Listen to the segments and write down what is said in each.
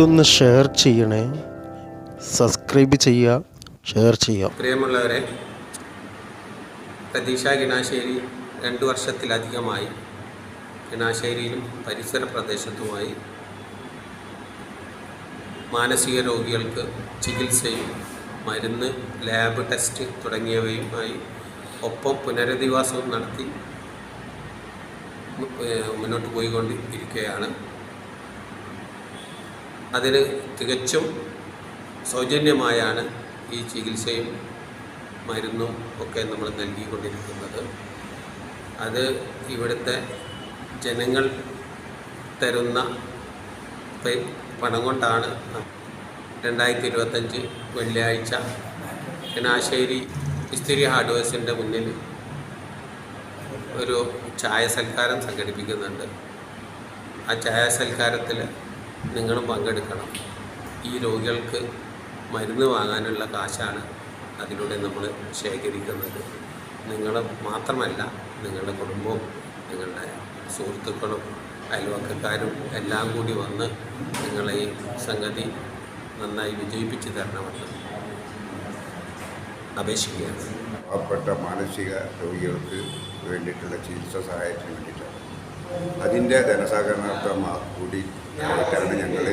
ഇതൊന്ന് ഷെയർ ചെയ്യണേ. സബ്സ്ക്രൈബ് ചെയ്യുക ഷെയർ ചെയ്യുക. പ്രിയമുള്ളവരെ പ്രതീക്ഷ കിണാശ്ശേരി രണ്ട് വർഷത്തിലധികമായി കിണാശ്ശേരിയിലും പരിസര പ്രദേശത്തുമായി മാനസിക രോഗികൾക്ക് ചികിത്സയും മരുന്ന് ലാബ് ടെസ്റ്റ് തുടങ്ങിയവയുമായി ഒപ്പം പുനരധിവാസവും നടത്തി മുന്നോട്ട് പോയിക്കൊണ്ട് ഇരിക്കുകയാണ് അതിന് തികച്ചും സൗജന്യമായാണ് ഈ ചികിത്സയും മരുന്നും ഒക്കെ നമ്മൾ നൽകിക്കൊണ്ടിരിക്കുന്നത്. അത് ഇവിടുത്തെ ജനങ്ങൾ തരുന്ന പണം കൊണ്ടാണ്. രണ്ടായിരത്തി ഇരുപത്തഞ്ച് വെള്ളിയാഴ്ച ചനാശ്ശേരി ഇസ്തിരി ഹാർഡ്വെയർസിന്റെ മുന്നിൽ ഒരു ചായ സൽക്കാരം സംഘടിപ്പിക്കുന്നുണ്ട്. ആ ചായ സൽക്കാരത്തിൽ നിങ്ങളും പങ്കെടുക്കണം. ഈ രോഗികൾക്ക് മരുന്ന് വാങ്ങാനുള്ള കാശാണ് അതിലൂടെ നമ്മൾ ശേഖരിക്കുന്നത്. നിങ്ങൾ മാത്രമല്ല നിങ്ങളുടെ കുടുംബവും നിങ്ങളുടെ സുഹൃത്തുക്കളും അയൽവക്കക്കാരും എല്ലാം കൂടി വന്ന് നിങ്ങളെ ഈ സംഗതി നന്നായി വിജയിപ്പിച്ച് തരണമെന്ന് അപേക്ഷിക്കുകയാണ്. പാവപ്പെട്ട മാനസിക രോഗികൾക്ക് വേണ്ടിയിട്ടുള്ള ചികിത്സ സഹായത്തിന് വേണ്ടിയിട്ടാണ്. അതിന്റെ ധനസഹകരണാർത്ഥം കൂടി ആയിട്ടാണ് ഞങ്ങൾ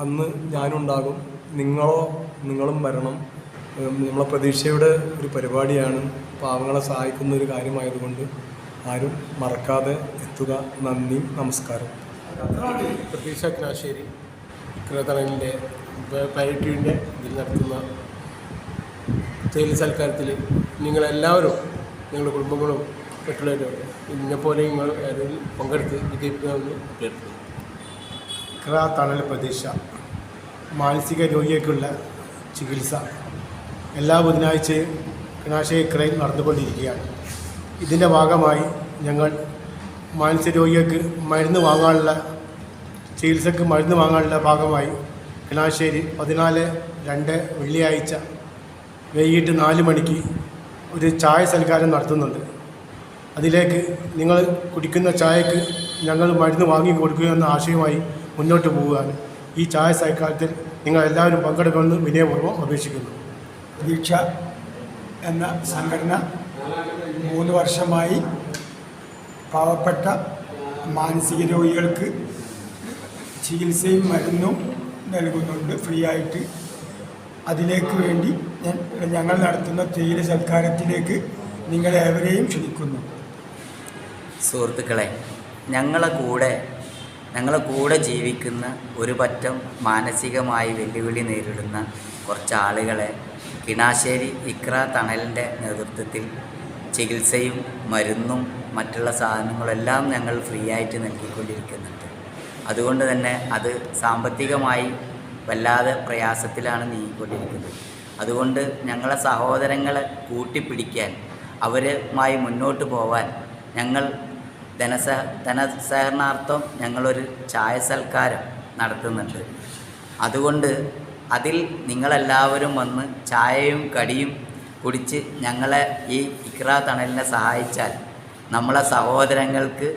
അന്ന് ഞാനുണ്ടാകും. നിങ്ങളോ നിങ്ങളും വരണം. നമ്മളെ പ്രതീക്ഷയുടെ ഒരു പരിപാടിയാണ്. പാവങ്ങളെ സഹായിക്കുന്ന ഒരു കാര്യമായതുകൊണ്ട് ആരും മറക്കാതെ എത്തുക. നന്ദി നമസ്കാരം. പ്രതീക്ഷ കിനാശ്ശേരി കൃതണലിന്റെ പാരിറ്റീവിന്റെ ഇതിൽ നടത്തുന്ന തേയില സൽക്കാരത്തിൽ നിങ്ങളെല്ലാവരും നിങ്ങളുടെ കുടുംബങ്ങളും മറ്റുള്ളവരും ഇന്നെപ്പോലെ നിങ്ങൾ അതിൽ പങ്കെടുത്ത് വിജയിപ്പിക്കാമെന്ന് അഭ്യർത്ഥിക്കുന്നു ക്രാ തണൽ പ്രതീക്ഷ മാനസിക രോഗികൾക്കുള്ള ചികിത്സ. എല്ലാ ബുധനാഴ്ചയും കിണാശയ ക്രയിൽ നടന്നുകൊണ്ടിരിക്കുകയാണ്. ഇതിന്റെ ഭാഗമായി ഞങ്ങൾ മാനസിക രോഗികൾക്ക് മരുന്ന് വാങ്ങാനുള്ള ചികിത്സക്ക് മരുന്ന് വാങ്ങാനുള്ള ഭാഗമായി കിണാശ്ശേരി പതിനാല് രണ്ട് വെള്ളിയാഴ്ച വൈകിട്ട് നാല് മണിക്ക് ഒരു ചായ സൽക്കാരം നടത്തുന്നുണ്ട്. അതിലേക്ക് നിങ്ങൾ കുടിക്കുന്ന ചായക്ക് ഞങ്ങൾ മരുന്ന് വാങ്ങി കൊടുക്കുക എന്ന ആശയമായി മുന്നോട്ട് പോവുകയാണ്. ഈ ചായ സൈക്കാലത്തിൽ നിങ്ങൾ എല്ലാവരും പങ്കെടുക്കണമെന്ന് വിനയപൂർവം അപേക്ഷിക്കുന്നു. പ്രതീക്ഷ എന്ന സംഘടന മൂന്ന് വർഷമായി പാവപ്പെട്ട മാനസിക രോഗികൾക്ക് ചികിത്സയും മരുന്നും നൽകുന്നുണ്ട്. ഫ്രീ ആയിട്ട് അതിലേക്ക് വേണ്ടി ഞാൻ- ഞങ്ങൾ നടത്തുന്ന തേയില സൽക്കാരത്തിലേക്ക് നിങ്ങളേവരെയും ക്ഷണിക്കുന്നു. സുഹൃത്തുക്കളെ ഞങ്ങളെ കൂടെ ഞങ്ങളെ കൂടെ ജീവിക്കുന്ന ഒരു പറ്റം മാനസികമായി വെല്ലുവിളി നേരിടുന്ന കുറച്ച് ആളുകളെ കിണാശ്ശേരി ഇക്ര തണലിന്റെ നേതൃത്വത്തിൽ ചികിത്സയും മരുന്നും മറ്റുള്ള സാധനങ്ങളെല്ലാം ഞങ്ങൾ ഫ്രീ ആയിട്ട് നൽകിക്കൊണ്ടിരിക്കുന്നുണ്ട്. അതുകൊണ്ട് തന്നെ അത് സാമ്പത്തികമായി വല്ലാതെ പ്രയാസത്തിലാണ് നീങ്ങിക്കൊണ്ടിരിക്കുന്നത്. അതുകൊണ്ട് ഞങ്ങളെ സഹോദരങ്ങളെ കൂട്ടിപ്പിടിക്കാൻ അവരുമായി മുന്നോട്ട് പോവാൻ ഞങ്ങൾ ധനസഹ ധനസഹകരണാർത്ഥം ഞങ്ങളൊരു ചായ സൽക്കാരം നടത്തുന്നുണ്ട്. അതുകൊണ്ട് അതിൽ നിങ്ങളെല്ലാവരും വന്ന് ചായയും കടിയും കുടിച്ച് ഞങ്ങളെ ഈ ഇക്ര തണലിനെ സഹായിച്ചാൽ നമ്മളെ സഹോദരങ്ങൾക്ക്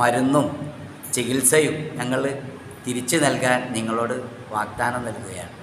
മരുന്നും ചികിത്സയും ഞങ്ങൾ തിരിച്ചു നൽകാൻ നിങ്ങളോട് വാഗ്ദാനം നൽകുകയാണ്.